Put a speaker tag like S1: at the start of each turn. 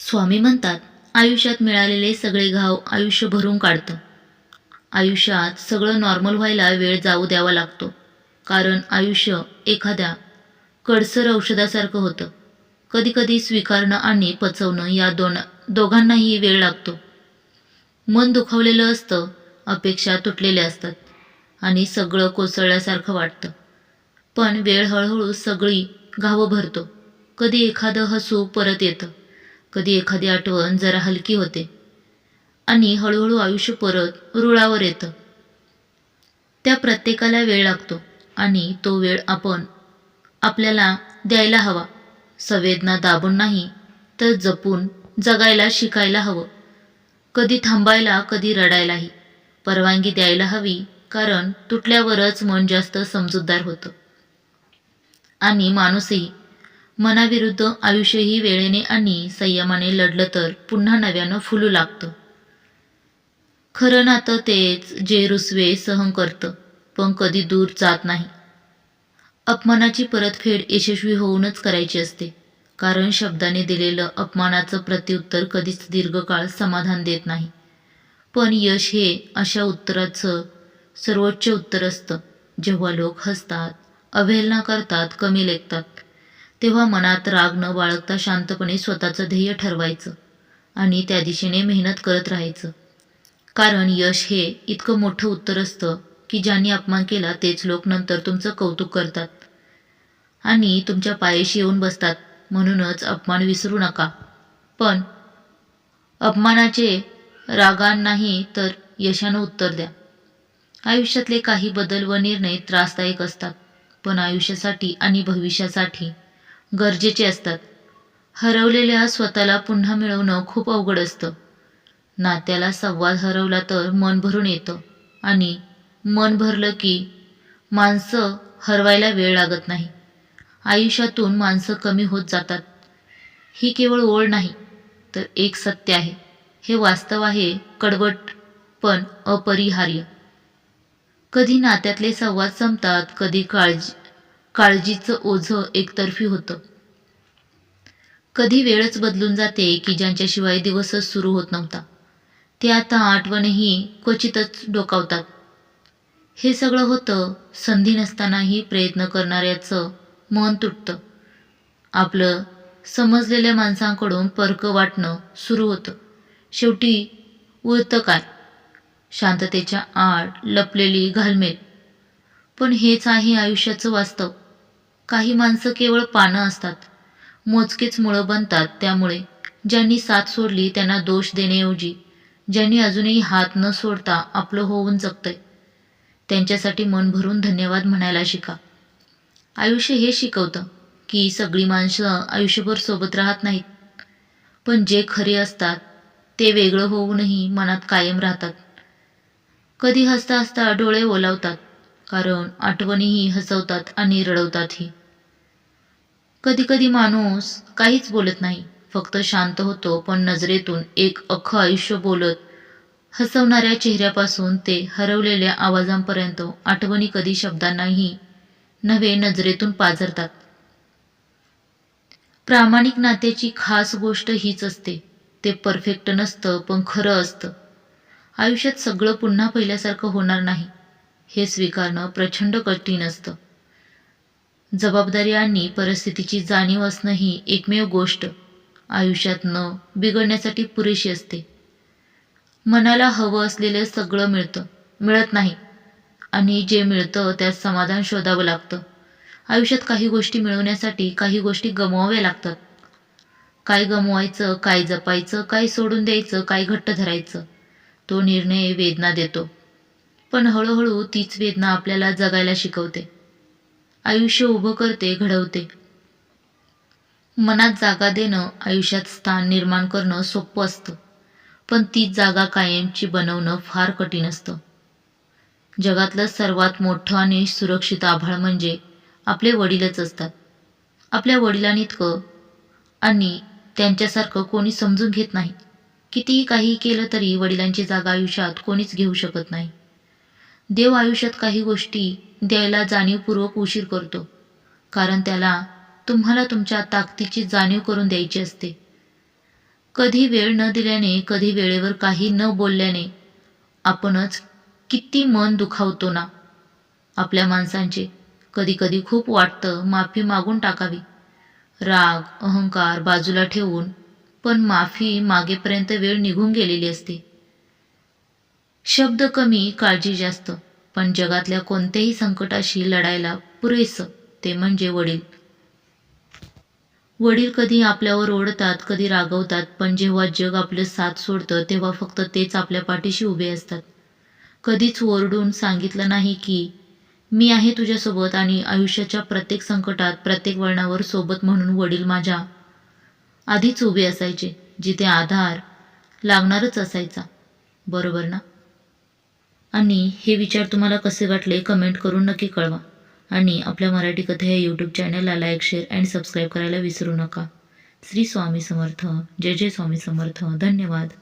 S1: स्वामी म्हणतात आयुष्यात मिळालेले सगळे घाव आयुष्य भरून काढतं. आयुष्यात सगळं नॉर्मल व्हायला वेळ जाऊ द्यावा लागतो. कारण आयुष्य एखाद्या कडसर औषधासारखं होतं. कधीकधी स्वीकारणं आणि पचवणं या दोन दोघांनाही वेळ लागतो. मन दुखावलेलं असतं अपेक्षा तुटलेल्या असतात आणि सगळं कोसळल्यासारखं वाटतं. पण वेळ हळूहळू सगळी घावं भरतो. कधी एखादं हसू परत येतं. कधी एखादी आठवण जरा हलकी होते. आणि हळूहळू आयुष्य परत रुळावर येतं. त्या प्रत्येकाला वेळ लागतो आणि तो वेळ आपण आपल्याला द्यायला हवा. संवेदना दाबून नाही तर जपून जगायला शिकायला हवं. कधी थांबायला कधी रडायलाही. परवानगी द्यायला हवी कारण तुटल्यावरच मन जास्त समजूतदार होतं. आणि माणूसही मनाविरुद्ध आयुष्यही वेळेने आणि संयमाने लढलं तर पुन्हा नव्यानं फुलू लागतं. खरं नातं तेच जे रुसवे सहन करतं पण कधी दूर जात नाही. अपमानाची परतफेड यशस्वी होऊनच करायची असते कारण शब्दाने दिलेलं अपमानाचं प्रत्युत्तर कधीच दीर्घकाळ समाधान देत नाही. पण यश हे अशा उत्तराचं सर्वोच्च उत्तर असतं जेव्हा लोक हसतात अवहेलना करतात कमी लेखतात. तेव्हा मनात राग न बाळगता शांतपणे स्वतःचं ध्येय ठरवायचं आणि त्या दिशेने मेहनत करत राहायचं. कारण यश हे इतकं मोठं उत्तर असतं की ज्यांनी अपमान केला तेच लोक नंतर तुमचं कौतुक करतात आणि तुमच्या पायाशी येऊन बसतात. म्हणूनच अपमान विसरू नका. पण अपमानाचे रागान नाही तर यशानं उत्तर द्या. आयुष्यातले काही बदल व निर्णय त्रासदायक असतात. पण आयुष्यासाठी आणि भविष्यासाठी गरजेचे असतात. हरवलेल्या स्वतःला पुन्हा मिळवणं खूप अवघड असतं. नात्याला संवाद हरवला तर मन भरून येतं. आणि मन भरलं की माणसं हरवायला वेळ लागत नाही. आयुष्यातून माणसं कमी होत जातात. ही केवळ ओळ नाही तर एक सत्य आहे. हे वास्तव आहे कडवट पण अपरिहार्य. कधी नात्यातले संवाद संपतात कधी काळजी काळजीचं ओझं एकतर्फी होतं. कधी वेळच बदलून जाते की ज्यांच्याशिवाय दिवसच सुरू होत नव्हता. ते आता आठवणही क्वचितच डोकावतात. हे सगळं होतं संधी नसतानाही प्रयत्न करणाऱ्याचं मन तुटतं. आपलं समजलेल्या माणसांकडून पर्क वाटणं सुरू होतं. शेवटी उरतं काय? शांततेच्या आड लपलेली घालमेल. पण हेच आहे आयुष्याचं वास्तव. काही माणसं केवळ पानं असतात. मोजकेच मुळं बनतात त्यामुळे. ज्यांनी साथ सोडली त्यांना दोष देण्याऐवजी ज्यांनी अजूनही हात न सोडता आपलं होऊन जगतंय त्यांच्यासाठी मन भरून धन्यवाद म्हणायला शिका. आयुष्य हे शिकवतं की सगळी माणसं आयुष्यभर सोबत राहत नाहीत. पण जे खरे असतात ते वेगळं होऊनही मनात कायम राहतात. कधी हसता हसता डोळे ओलावतात. कारण आठवणीही हसवतात आणि रडवतातही कधी कधी माणूस काहीच बोलत नाही फक्त शांत होतो पण नजरेतून एक अख्खं आयुष्य बोलत हसवणाऱ्या चेहऱ्यापासून ते हरवलेल्या आवाजांपर्यंत आठवणी कधी शब्दांनाही नव्हे नजरेतून पाझरतात. प्रामाणिक नात्याची खास गोष्ट हीच असते. ते परफेक्ट नसतं पण खरं असतं. आयुष्यात सगळं पुन्हा पहिल्यासारखं होणार नाही. हे स्वीकारणं प्रचंड कठीण असतं. जबाबदारी आणि परिस्थितीची जाणीव असणं ही एकमेव गोष्ट. आयुष्यात न बिघडण्यासाठी पुरेशी असते. मनाला हवं असलेलं सगळं मिळतं मिळत नाही. आणि जे मिळतं त्यात समाधान शोधावं लागतं. आयुष्यात काही गोष्टी मिळवण्यासाठी काही गोष्टी गमवाव्या लागतात. काय गमवायचं काय जपायचं काय सोडून द्यायचं काय घट्ट धरायचं तो निर्णय वेदना देतो. पण हळूहळू तीच वेदना आपल्याला जगायला शिकवते. आयुष्य उभं करते घडवते. मनात जागा देणं आयुष्यात स्थान निर्माण करणं सोपं असतं. पण तीच जागा कायमची बनवणं फार कठीण असतं. जगातलं सर्वात मोठं आणि सुरक्षित आभाळ म्हणजे आपले वडीलच असतात. आपल्या वडिलांइतकं आणि त्यांच्यासारखं कोणी समजून घेत नाही. कितीही काही केलं तरी वडिलांची जागा आयुष्यात कोणीच घेऊ शकत नाही. देव आयुष्यात काही गोष्टी द्यायला जाणीवपूर्वक उशीर करतो. कारण त्याला तुम्हाला तुमच्या ताकदीची जाणीव करून द्यायची असते. कधी वेळ न दिल्याने कधी वेळेवर काही न बोलल्याने आपणच किती मन दुखावतो ना. आपल्या माणसांचे कधी कधी खूप वाटतं माफी मागून टाकावी. राग अहंकार बाजूला ठेवून पण माफी मागेपर्यंत वेळ निघून गेलेली असते. शब्द कमी काळजी जास्त. पण जगातल्या कोणत्याही संकटाशी लढायला पुरेसं ते म्हणजे वडील. वडील कधी आपल्यावर ओढतात कधी रागवतात पण जेव्हा जग आपलं साथ सोडतं तेव्हा फक्त तेच आपल्या पाठीशी उभे असतात. कधीच ओरडून सांगितलं नाही की मी आहे तुझ्यासोबत आणि आयुष्याच्या प्रत्येक संकटात प्रत्येक वळणावर सोबत म्हणून वडील माझ्या आधीच उभे असायचे जिथे आधार लागणारच असायचा. बरोबर ना? आणि हे विचार तुम्हाला कसे वाटले कमेंट करून नक्की कळवा. आणि आपल्या मराठी कथा या यूट्यूब चॅनलला लाईक शेअर अँड सबस्क्राईब करायला विसरू नका. श्री स्वामी समर्थ. जय जय स्वामी समर्थ. धन्यवाद.